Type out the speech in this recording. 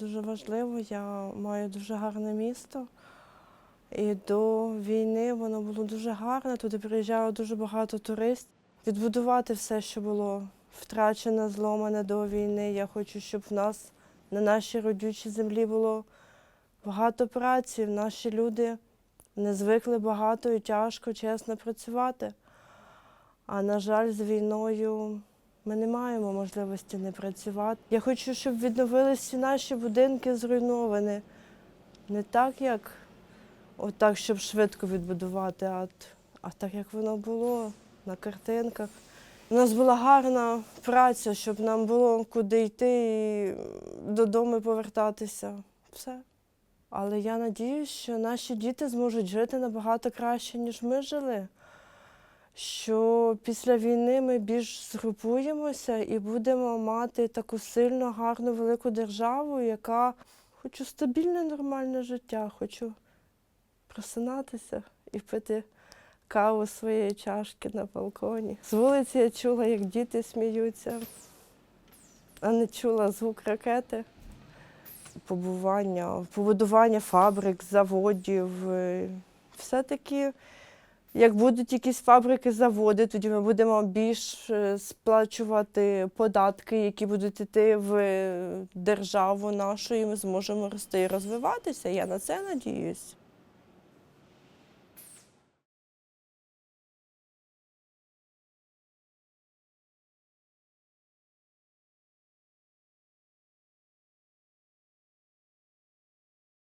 Дуже важливо, я маю дуже гарне місто. І до війни воно було дуже гарне. Туди приїжджало дуже багато туристів. Відбудувати все, що було втрачене, зломане до війни. Я хочу, щоб в нас на нашій родючій землі було багато праці. Наші люди не звикли багато і тяжко, чесно працювати. А на жаль, з війною ми не маємо можливості не працювати. Я хочу, щоб відновилися наші будинки зруйновані. Не так, як отак, щоб швидко відбудувати, а, а так, як воно було на картинках. У нас була гарна праця, щоб нам було куди йти і додому повертатися. Все. Але я надіюсь, що наші діти зможуть жити набагато краще, ніж ми жили. Що після війни ми більш згрупуємося і будемо мати таку сильну, гарну, велику державу, яка хочу стабільне, нормальне життя, хочу просинатися і пити каву своєї чашки на балконі. З вулиці я чула, як діти сміються, а не чула звук ракети. Побування, побудування фабрик, заводів. е, Все-таки, як будуть якісь фабрики, заводи, тоді ми будемо більш е, сплачувати податки, які будуть йти в е, державу нашу, і ми зможемо рости і розвиватися. Я на це надіюсь.